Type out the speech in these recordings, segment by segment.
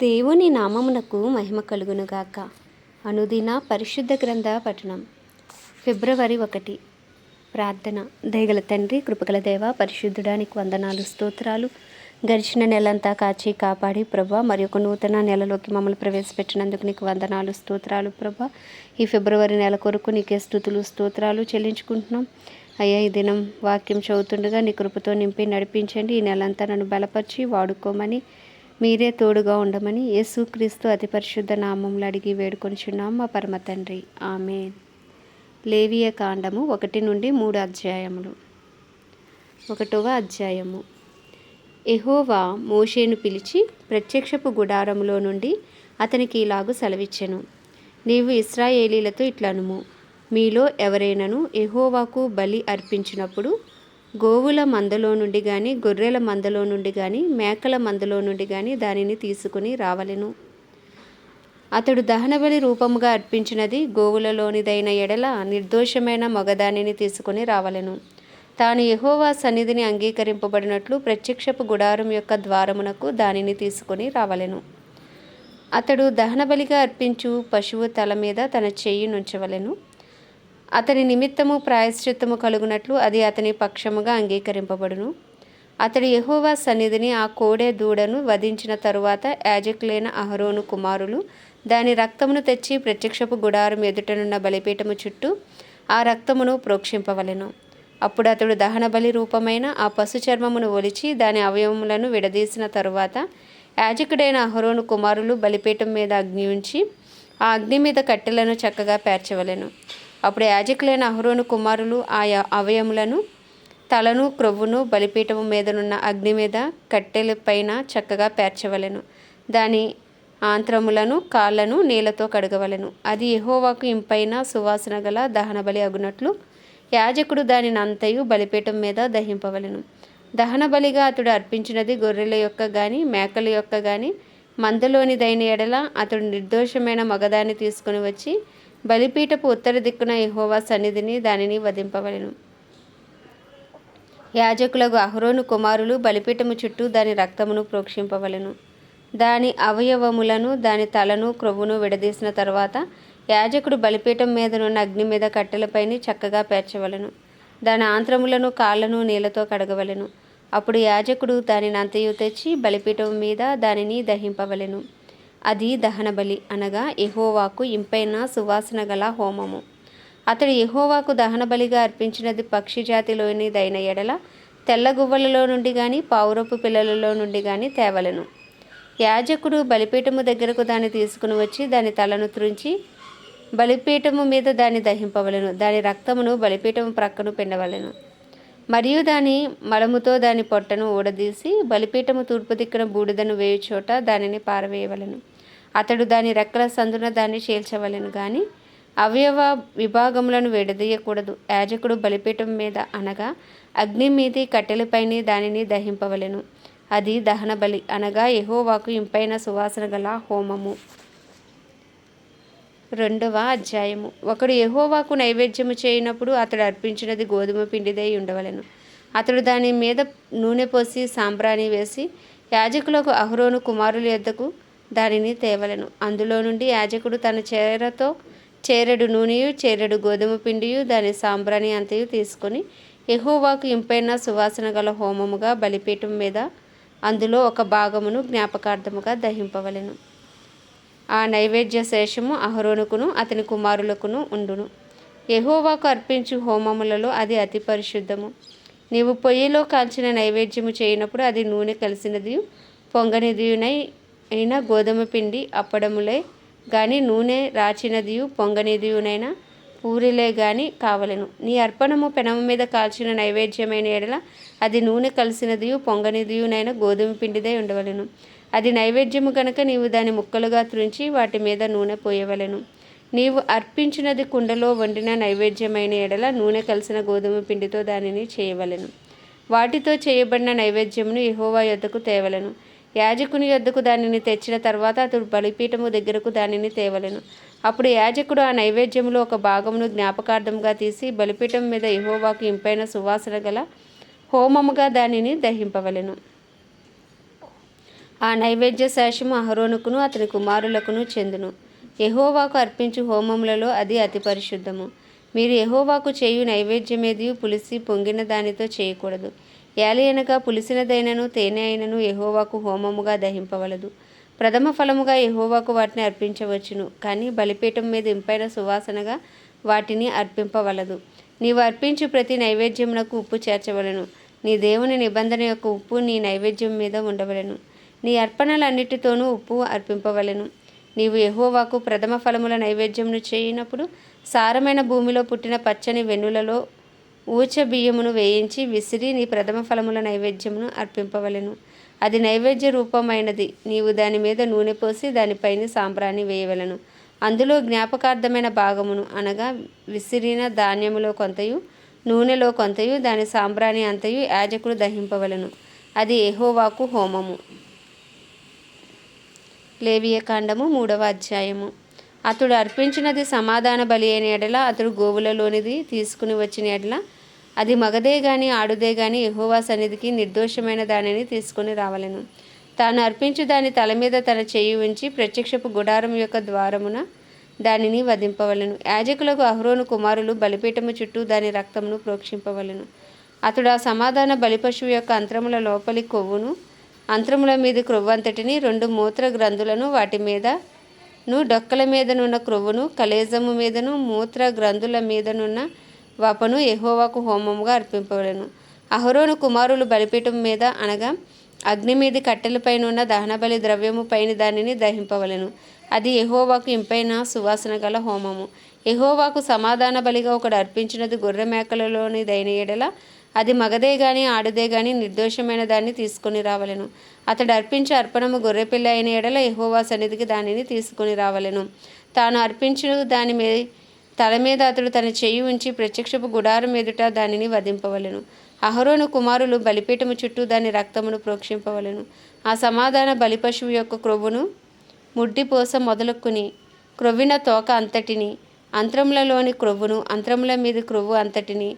దేవుని నామమునకు మహిమ కలుగునుగాక. అనుదిన పరిశుద్ధ గ్రంథ పఠనం. ఫిబ్రవరి ఒకటి. ప్రార్థన. దయగల తండ్రి కృపగల దేవ పరిశుద్ధుడానికి వందనాలు స్తోత్రాలు. గడిచిన నెలంతా కాచి కాపాడి ప్రభా మరి ఒక నూతన నెలలోకి మమ్మల్ని ప్రవేశపెట్టినందుకు నీకు వందనాలు స్తోత్రాలు ప్రభా. ఈ ఫిబ్రవరి నెల కొరకు నీకే స్థుతులు స్తోత్రాలు చెల్లించుకుంటున్నాం. అయ్యా ఈ దినం వాక్యం చదువుతుండగా నీ కృపతో నింపి నడిపించండి. ఈ నెలంతా నన్ను బలపరిచి వాడుకోమని మీరే తోడుగా ఉండమని యేసుక్రీస్తు అతి పరిశుద్ధ నామంలో అడిగి వేడుకొనిచున్నాం మా పరమ తండ్రి. ఆమె లేవియ కాండము ఒకటి నుండి మూడు అధ్యాయములు. ఒకటవ అధ్యాయము. ఎహోవా మోషేను పిలిచి ప్రత్యక్షపు గుడారములో నుండి అతనికి ఇలాగు సెలవిచ్చెను. నీవు ఇస్రాయేలీలతో ఇట్లనుము. మీలో ఎవరైనను ఎహోవాకు బలి అర్పించినప్పుడు గోవుల మందలో నుండి కానీ గొర్రెల మందలో నుండి కానీ మేకల మందలో నుండి కానీ దానిని తీసుకుని రావలెను. అతడు దహనబలి రూపముగా అర్పించినది గోవులలోనిదైన ఎడల నిర్దోషమైన మగదానిని తీసుకుని రావలెను. తాను యహోవా సన్నిధిని అంగీకరింపబడినట్లు ప్రత్యక్షపు గుడారం యొక్క ద్వారమునకు దానిని తీసుకొని రావలెను. అతడు దహనబలిగా అర్పించు పశువు తల మీద తన చెయ్యి నుంచవలెను. అతని నిమిత్తము ప్రాయశ్చిత్తము కలుగునట్లు అది అతని పక్షముగా అంగీకరింపబడును. అతడు యహోవా సన్నిధిని ఆ కోడే దూడను వధించిన తరువాత యాజకులైన అహరోను కుమారులు దాని రక్తమును తెచ్చి ప్రత్యక్షపు గుడారం ఎదుటనున్న బలిపీఠము చుట్టూ ఆ రక్తమును ప్రోక్షింపవలెను. అప్పుడు అతడు దహన బలి రూపమైన ఆ పశు చర్మమును ఒలిచి దాని అవయవములను విడదీసిన తరువాత యాజకుడైన అహరోను కుమారులు బలిపీఠం మీద అగ్ని ఉంచి ఆ అగ్ని మీద కట్టెలను చక్కగా పేర్చవలెను. అప్పుడు యాజకులైన అహరోను కుమారులు ఆ అవయములను తలను క్రొవ్వును బలిపీఠము మీదనున్న అగ్ని మీద కట్టెల పైన చక్కగా పేర్చవలెను. దాని ఆంత్రములను కాళ్ళను నీళ్ళతో కడగవలెను. అది ఎహోవాకు ఇంపైన సువాసన గల దహనబలి అగునట్లు యాజకుడు దానిని అంతయు బలిపీఠం మీద దహింపవలెను. దహన బలిగా అతడు అర్పించినది గొర్రెల యొక్క గాని మేకల యొక్క గాని మందలోనిదైన ఎడల అతడు నిర్దోషమైన మగదాన్ని తీసుకుని వచ్చి బలిపీఠపు ఉత్తర దిక్కున యహోవా సన్నిధిని దానిని వధింపవలెను. యాజకులకు అహరోను కుమారులు బలిపీఠము చుట్టూ దాని రక్తమును ప్రోక్షింపవలెను. దాని అవయవములను దాని తలను క్రొవ్వును విడదీసిన తర్వాత యాజకుడు బలిపీఠం మీదనున్న అగ్ని మీద కట్టెలపైని చక్కగా పేర్చవలెను. దాని ఆంత్రములను కాళ్ళను నీళ్ళతో కడగవలెను. అప్పుడు యాజకుడు దానిని అంతయు తెచ్చి బలిపీఠం మీద దానిని దహింపవలెను. అది దహనబలి అనగా ఎహోవాకు ఇంపైన సువాసన గల హోమము. అతడు ఎహోవాకు దహనబలిగా అర్పించినది పక్షి జాతిలోనిదైన ఎడల తెల్లగువ్వలలో నుండి కానీ పావురపు పిల్లలలో నుండి కానీ తేవలెను. యాజకుడు బలిపీఠము దగ్గరకు దాన్ని తీసుకుని వచ్చి దాని తలను త్రుంచి బలిపీఠము మీద దాన్ని దహింపవలెను. దాని రక్తమును బలిపీఠము ప్రక్కను పిండవలెను. మరియు దాని మలముతో దాని పొట్టను ఊడదీసి బలిపీఠము తూర్పు దిక్కున బూడిదను వేయు చోట దానిని పారవేయవలెను. అతడు దాని రెక్కల సందున దాన్ని చీల్చవలెను గాని అవయవ విభాగములను విడదీయకూడదు. యాజకుడు బలిపీఠం మీద అనగా అగ్ని మీది కట్టెలపైని దానిని దహింపవలెను. అది దహన బలి అనగా ఎహోవాకు ఇంపైన సువాసన గల హోమము. రెండవ అధ్యాయము. ఒకడు ఎహోవాకు నైవేద్యము చేయనప్పుడు అతడు అర్పించినది గోధుమ పిండిదై ఉండవలెను. అతడు దాని మీద నూనె పోసి సాంబ్రాణి వేసి యాజకులకు అహరోను కుమారుల యొద్దకు దానిని తేవలెను. అందులో నుండి యాజకుడు తన చేరతో చేరెడు నూనెయు చేరెడు గోధుమ పిండియు దాని సాంబ్రాణి అంతయు తీసుకొని ఎహోవాకు ఇంపైన సువాసన గల హోమముగా బలిపీఠం మీద అందులో ఒక భాగమును జ్ఞాపకార్థముగా దహింపవలెను. ఆ నైవేద్య శేషము అహరోనుకును అతని కుమారులకును ఉండును. ఎహోవాకు అర్పించు హోమములలో అది అతి పరిశుద్ధము. నీవు పొయ్యిలో కాల్చిన నైవేద్యము చేయనప్పుడు అది నూనె కలిసినది పొంగనిదియునై అయిన గోధుమ పిండి అప్పడములే గాని నూనె రాచినదియు పొంగనిదియునైన పూరిలే గాని కావలెను. నీ అర్పణము పెనము మీద కాల్చిన నైవేద్యమైన ఎడల అది నూనె కలిసినదియు పొంగనిదియునైన గోధుమ పిండిదే ఉండవలెను. అది నైవేద్యము కనుక నీవు దాని ముక్కలుగా త్రుంచి వాటి మీద నూనె పోయవలెను. నీవు అర్పించినది కుండలో వండిన నైవేద్యమైన ఎడల నూనె కలిసిన గోధుమ పిండితో దానిని చేయవలెను. వాటితో చేయబడిన నైవేద్యమును యెహోవా యొద్దకు తేవలెను. యాజకుని యొద్దకు దానిని తెచ్చిన తర్వాత అతడు బలిపీఠము దగ్గరకు దానిని తేవలెను. అప్పుడు యాజకుడు ఆ నైవేద్యంలో ఒక భాగమును జ్ఞాపకార్థంగా తీసి బలిపీఠం మీద ఇహోవాకు ఇంపైన సువాసన గల హోమముగా దానిని దహింపవలెను. ఆ నైవేద్య శాషము అహరోనుకును అతని కుమారులకును చెందును. ఎహోవాకు అర్పించు హోమములలో అది అతి పరిశుద్ధము. మీరు ఎహోవాకు చేయు నైవేద్యమేది పులిసి పొంగిన దానితో చేయకూడదు. ఏలయనగా పులిసినదైనను తేనె అయినను ఎహోవాకు హోమముగా దహింపవలదు. ప్రథమ ఫలముగా ఎహోవాకు వాటిని అర్పించవచ్చును. కానీ బలిపీఠం మీద ఇంపైన సువాసనగా వాటిని అర్పింపవలదు. నీవు అర్పించి ప్రతి నైవేద్యమునకు ఉప్పు చేర్చవలెను. నీ దేవుని నిబంధన యొక్క ఉప్పు నీ నైవేద్యం మీద ఉండవలెను. నీ అర్పణలన్నిటితోనూ ఉప్పు అర్పింపవలెను. నీవు ఎహోవాకు ప్రథమ ఫలముల నైవేద్యమును చేయనప్పుడు సారమైన భూమిలో పుట్టిన పచ్చని వెన్నులలో ఊచ బియ్యమును వేయించి విసిరి నీ ప్రథమ ఫలముల నైవేద్యమును అర్పింపవలెను. అది నైవేద్య రూపమైనది. నీవు దాని మీద నూనె పోసి దానిపైన సాంబ్రాణి వేయవలెను. అందులో జ్ఞాపకార్థమైన భాగమును అనగా విసిరిన ధాన్యములో కొంతయు నూనెలో కొంతయు దాని సాంబ్రాణి అంతయు యాజకుడు దహింపవలెను. అది ఎహోవాకు హోమము. లేవియ కాండము మూడవ అధ్యాయము. అతడు అర్పించినది సమాధాన బలి అయిన ఎడల అతడు గోవులలోనిది తీసుకుని వచ్చిన ఎడల అది మగదే గాని ఆడుదే గాని యెహోవా సన్నిధికి నిర్దోషమైన దానిని తీసుకొని రావలెను. తాను అర్పించు దాని తల మీద తన చేయి ఉంచి ప్రత్యక్షపు గుడారం యొక్క ద్వారమున దానిని వధింపవలెను. యాజకులకు అహ్రోను కుమారులు బలిపీఠము చుట్టూ దాని రక్తమును ప్రోక్షింపవలెను. అతడు ఆ సమాధాన బలిపశువు యొక్క అంత్రముల లోపలి కొవ్వును అంత్రముల మీద క్రొవ్వంతటిని రెండు మూత్ర గ్రంథులను వాటి మీద ను డొక్కల మీదనున్న క్రొవ్వును కలేజము మీదను మూత్ర గ్రంథుల మీదనున్న వపను ఎహోవాకు హోమముగా అర్పింపబడను అహరోను కుమారులు బలిపీఠం మీద అనగా అగ్ని మీది కట్టెలపైనున్న దహనబలి ద్రవ్యము పైన దానిని దహింపవలను. అది ఎహోవాకు ఇంపైన సువాసన గల హోమము. ఎహోవాకు సమాధాన బలిగా ఒకడు అర్పించినది గొర్రె మేకలలోని దైన ఎడల అది మగదే గాని ఆడదే గాని నిర్దోషమైన దాన్ని తీసుకొని రావలెను. అతడు అర్పించే అర్పణము గొర్రెపిల్ల అయిన ఎడల ఎహోవా సన్నిధికి దానిని తీసుకొని రావలెను. తాను అర్పించిన దాని మీద తల మీద అతడు తన చెయ్యి ఉంచి ప్రత్యక్షపు గుడారం ఎదుట దానిని వధింపవలెను. అహరోను కుమారులు బలిపీఠము చుట్టూ దాని రక్తమును ప్రోక్షింపవలెను. ఆ సమాధాన బలిపశువు యొక్క క్రొవ్వును ముడ్డిపోస మొదలుకుని క్రొవ్విన తోక అంతటిని అంత్రములలోని క్రొవ్వును అంత్రముల మీద క్రొవ్వు అంతటిని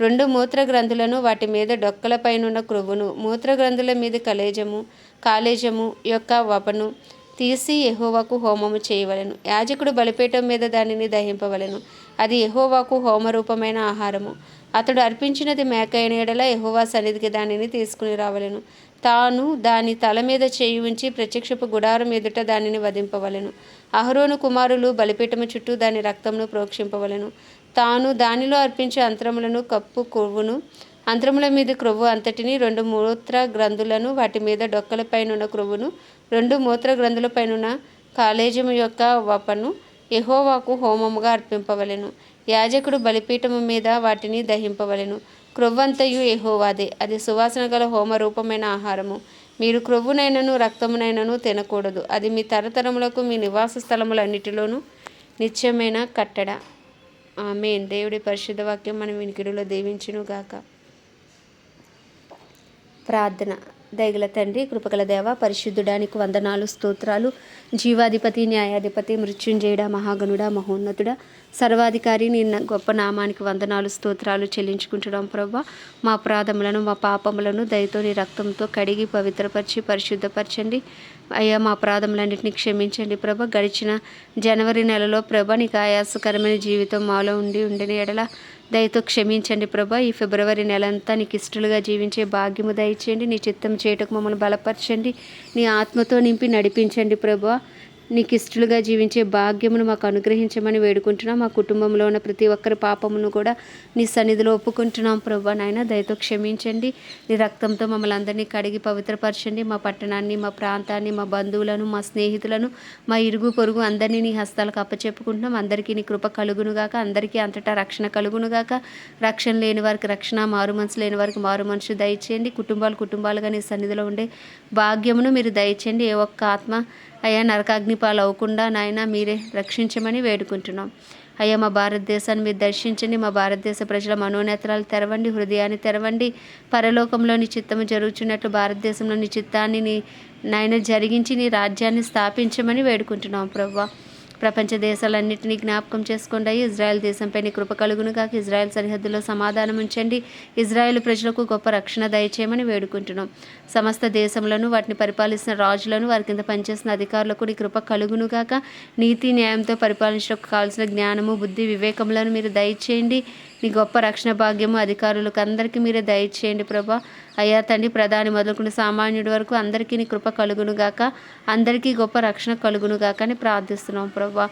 రెండు మూత్ర గ్రంథులను వాటి మీద డొక్కలపైనున్న క్రొవ్వును మూత్ర గ్రంథుల మీద కలేజము కాలేజము యొక్క వపను తీసి ఎహోవాకు హోమము చేయవలెను. యాజకుడు బలిపీఠం మీద దానిని దహింపవలెను. అది యెహోవాకు హోమరూపమైన ఆహారము. అతడు అర్పించినది మేక అయిన ఎడల సన్నిధికి దానిని తీసుకుని రావలెను. తాను దాని తల మీద చేయి ఉంచి ప్రత్యక్షపు గుడారం ఎదుట దానిని వధింపవలెను. అహరోను కుమారులు బలిపీఠము చుట్టూ దాని రక్తమును ప్రోక్షింపవలెను. తాను దానిలో అర్పించే అంతరములను కప్పు కొవ్వును అంతరముల మీద క్రొవ్వు అంతటిని రెండు మూత్ర గ్రంథులను వాటి మీద డొక్కలపైనున్న క్రొవ్వును రెండు మూత్ర గ్రంథులపైనున్న కాలేజము యొక్క వపను ఎహోవాకు హోమముగా అర్పింపవలెను. యాజకుడు బలిపీఠము మీద వాటిని దహింపవలెను. క్రొవ్వంతయు ఎహోవాదే అది సువాసన గల హోమ రూపమైన ఆహారము. మీరు క్రొవ్వునైనను రక్తమునైనను తినకూడదు. అది మీ తరతరములకు మీ నివాస స్థలములన్నిటిలోనూ నిత్యమైన కట్టడ. ఆమెన్. దేవుడి పరిశుద్ధ వాక్యం మన వినికిడిలో దీవించును గాక ప్రార్థన. దయగల తండ్రి కృపగల దేవ పరిశుద్ధుడానికి వందనాలు స్తోత్రాలు. జీవాధిపతి న్యాయాధిపతి మృత్యుంజయుడ మహాగణుడ మహోన్నతుడ. సర్వాధికారి నిన్న గొప్ప నామానికి వందనాలు స్తోత్రాలు చెల్లించుకుంటున్నాం ప్రభా మా అపరాధములను మా పాపములను దయతో నీ రక్తంతో కడిగి పవిత్రపరిచి పరిశుద్ధపరచండి. అయ్యా మా అపరాధములన్నింటినీ క్షమించండి ప్రభ గడిచిన జనవరి నెలలో ప్రభ నీకు ఆయాసకరమైన జీవితం మాలో ఉండి ఉండిన ఎడల దయతో క్షమించండి ప్రభా. ఈ ఫిబ్రవరి నెలంతా నీకు ఇష్టలుగా జీవించే భాగ్యము దయచేయండి. నీ చిత్తం చేయటకు మమ్మల్ని బలపరచండి. నీ ఆత్మతో నింపి నడిపించండి ప్రభా. నీకు ఇష్టలుగా జీవించే భాగ్యమును మాకు అనుగ్రహించమని వేడుకుంటున్నాం. మా కుటుంబంలో ఉన్న ప్రతి ఒక్కరి పాపమును కూడా నీ సన్నిధిలో ఒప్పుకుంటున్నాం ప్రభు నాయన. దయతో క్షమించండి. నీ రక్తంతో మమ్మల్ని అందరినీ కడిగి పవిత్రపరచండి. మా పట్టణాన్ని మా ప్రాంతాన్ని మా బంధువులను మా స్నేహితులను మా ఇరుగు పొరుగు అందరినీ నీ హస్తాలకు అప్పచెప్పుకుంటున్నాం. అందరికీ నీ కృప కలుగునుగాక అందరికీ అంతటా రక్షణ కలుగునుగాక రక్షణ లేని వారికి రక్షణ మారు మనసు లేని వారికి మారు మనసు దయచేయండి. కుటుంబాలు కుటుంబాలుగా నీ సన్నిధిలో ఉండే భాగ్యమును మీరు దయచేయండి. ఏ ఒక్క ఆత్మ అయ్యా నరకాగ్ని పాలు అవ్వకుండా నాయన మీరే రక్షించమని వేడుకుంటున్నాం. అయ్యా మా భారతదేశాన్ని మీరు దర్శించండి మా భారతదేశ ప్రజల మనోనేత్రాలు తెరవండి హృదయాన్ని తెరవండి. పరలోకంలోని చిత్తము జరుగుతున్నట్లు భారతదేశంలోని చిత్తాన్ని నీ నాయన జరిగించి నీ రాజ్యాన్ని స్థాపించమని వేడుకుంటున్నాం ప్రభావ ప్రపంచ దేశాలన్నింటినీ జ్ఞాపకం చేసుకోండి. ఇజ్రాయెల్ దేశంపై నీ కృప కలుగును కాక ఇజ్రాయెల్ సరిహద్దులో సమాధానం ఉంచండి. ఇజ్రాయెల్ ప్రజలకు గొప్ప రక్షణ దయచేయమని వేడుకుంటున్నాం. సమస్త దేశంలోనూ వాటిని పరిపాలిస్తున్న రాజులను వారి కింద పనిచేసిన అధికారులకు నీ కృప కలుగును కాక నీతి న్యాయంతో పరిపాలించడానికి కావాల్సిన జ్ఞానము బుద్ధి వివేకములను మీరు దయచేయండి. నీ గొప్ప రక్షణ భాగ్యము అధికారులకు అందరికీ మీరే దయచేయండి ప్రభా. అయ్యా తండ్రి ప్రధాని మొదలుకున్న సామాన్యుడి వరకు అందరికీ నీ కృప కలుగును గాక. అందరికీ గొప్ప రక్షణ కలుగును గాక అని ప్రార్థిస్తున్నాం ప్రభా.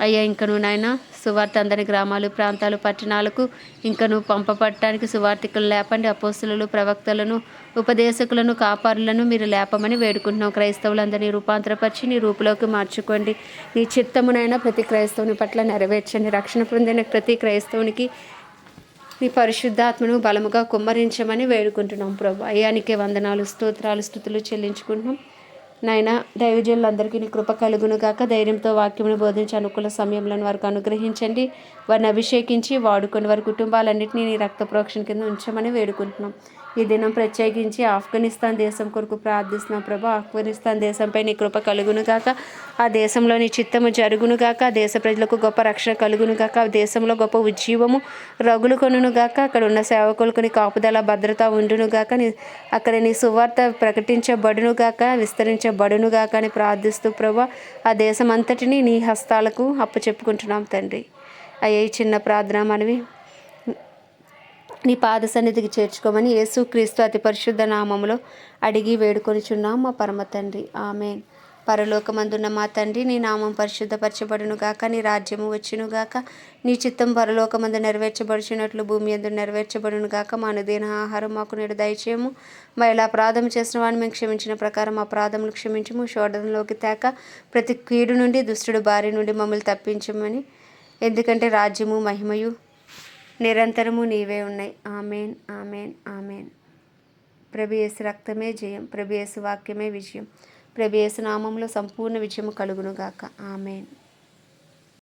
అయ్యా ఇంకను నాయన సువార్త అందని గ్రామాలు ప్రాంతాలు పట్టణాలకు ఇంకను పంపబట్టడానికి సువార్థికులు లేపండి. అపోస్తులు ప్రవక్తలను ఉపదేశకులను కాపారులను మీరు లేపమని వేడుకుంటున్నాం. క్రైస్తవులందరినీ రూపాంతరపరిచి నీ రూపులోకి మార్చుకోండి. నీ చిత్తమునైనా ప్రతి క్రైస్తవుని పట్ల నెరవేర్చండి. రక్షణ పొందిన ప్రతి క్రైస్తవునికి మీ పరిశుద్ధాత్మను బలముగా కుమ్మరించమని వేడుకుంటున్నాం ప్రభు. అయ్యానికే వందనాలు స్తోత్రాలు స్థుతులు చెల్లించుకుంటున్నాం. నాయన దైవజనులందరికీ నీ కృప కలుగును గాక. ధైర్యంతో వాక్యమును బోధించి అనుకూల సమయంలో వారికి అనుగ్రహించండి. వారిని అభిషేకించి వాడుకొని వారి కుటుంబాలన్నింటినీ నీ రక్త ప్రోక్షణ కింద ఉంచమని వేడుకుంటున్నాం. ఈ దినం ప్రత్యేకించి ఆఫ్ఘనిస్తాన్ దేశం కొరకు ప్రార్థిస్తున్నాం ప్రభా. ఆఫ్ఘనిస్తాన్ దేశంపై నీ కృప కలుగును గాక. ఆ దేశంలో నీ చిత్తము జరుగును గాక. ఆ దేశ ప్రజలకు గొప్ప రక్షణ కలుగును గాక. ఆ దేశంలో గొప్ప ఉజ్జీవము రగులు కొనును గాక. అక్కడ ఉన్న సేవకులకు నీ కాపుదల భద్రత ఉండును గాక. నీ అక్కడ నీ సువార్త ప్రకటించబడును గాక విస్తరించబడును గాక అని ప్రార్థిస్తూ ప్రభా. ఆ దేశం అంతటినీ నీ హస్తాలకు అప్పచెప్పుకుంటున్నాం తండ్రి. అయ్యే చిన్న ప్రార్థన మనవి. నీ పాద సన్నిధికి చేర్చుకోమని యేసుక్రీస్తు అతి పరిశుద్ధ నామములో అడిగి వేడుకొనిచున్నాం మా పరమ తండ్రి. ఆమెన్. పరలోకమందున్న మా తండ్రి నీ నామం పరిశుద్ధపరచబడును గాక నీ రాజ్యము వచ్చును గాక నీ చిత్తం పరలోకమందు నెరవేర్చబడుచున్నట్లు భూమి ఎందు నెరవేర్చబడును గాక మా అనుదీన ఆహారం మాకు నేడు దయచేయము. మా ఇలా అపరాధం చేసిన వాడిని మేము క్షమించిన ప్రకారం అపరాధములు క్షమించము. శోధనలోకి తేక ప్రతి కీడు నుండి దుష్టుడు బారి నుండి మమ్మల్ని తప్పించమని. ఎందుకంటే రాజ్యము మహిమయు నిరంతరము నీవే ఉన్నాయి ఆమెన్ ఆమెన్ ఆమెన్. ప్రభు రక్తమే జయం. ప్రభు వాక్యమే విజయం. ప్రభు నామంలో సంపూర్ణ విజయం కలుగునుగాక ఆమెన్.